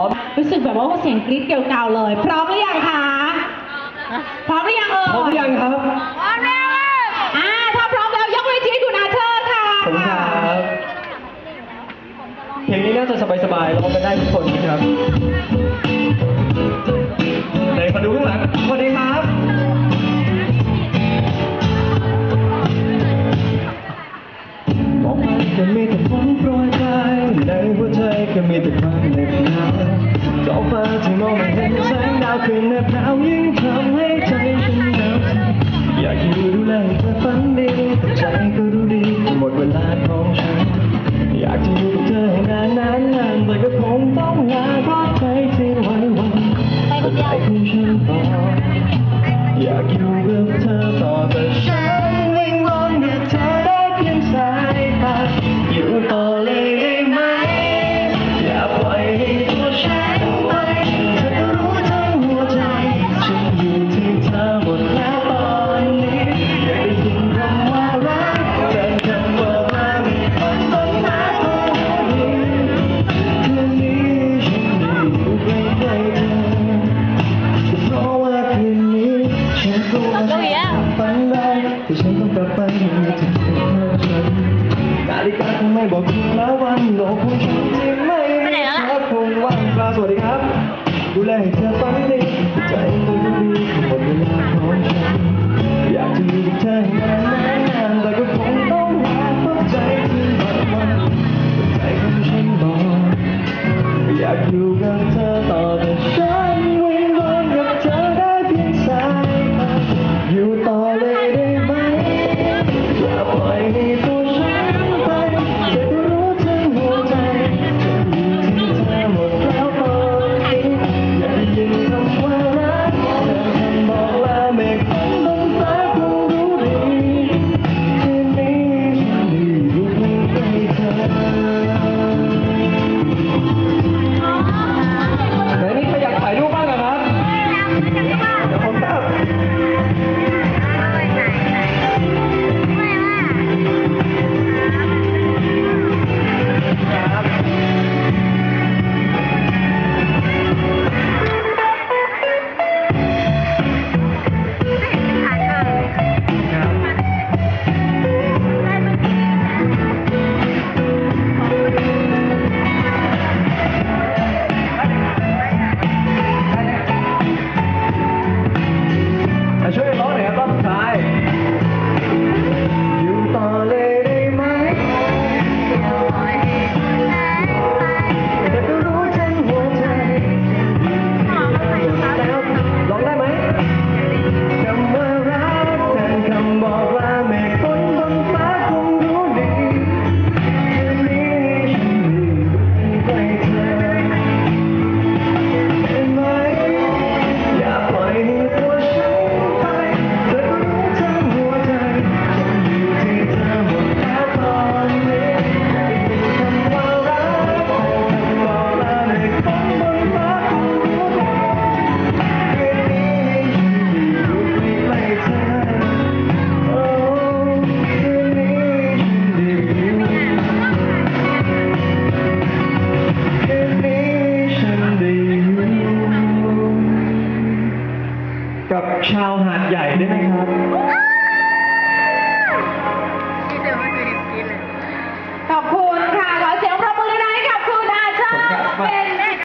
พร้อมรู้สึกแบบว่าเสียงกรี๊ดเกลียวๆเลย พร้อมหรือยังคะ พร้อมหรือยังเอ่ยพร้อมหรือยังครับ พร้อมแล้วอ่าถ้าพร้อมแล้วยกเวทีให้คุณอาเธอร์ค่ะขอบคุณครับเพลงนี้น่าจะสบายๆร้องกันได้ทุกคนนะครับไหนมาดูข้างหลังสวัสดีครับมองไปก็มีแต่ฝนโปรยปลายในหัวใจก็มีแต่ความเหน็บ คืนแนบหนาวยิ่งทำให้ใจฉันหนาวสิอยากอยู่ดูแลเธอฝันดีแต่ใจก็รู้ดีหมดเวลาของฉันอยากจะอยู่ สวัสดีครับ ดูแลให้เธอฝันดีใจก็รู้ดีหมดเวลาของฉันอยากจะอยู่กับเธอให้นานนานแต่ก็คงต้องหาเพราะใจที่มันวันใจของฉันบอกอยากอยู่กับเธอต่อแต่ฉัน กับชาวหาดใหญ่ได้ไหมครับ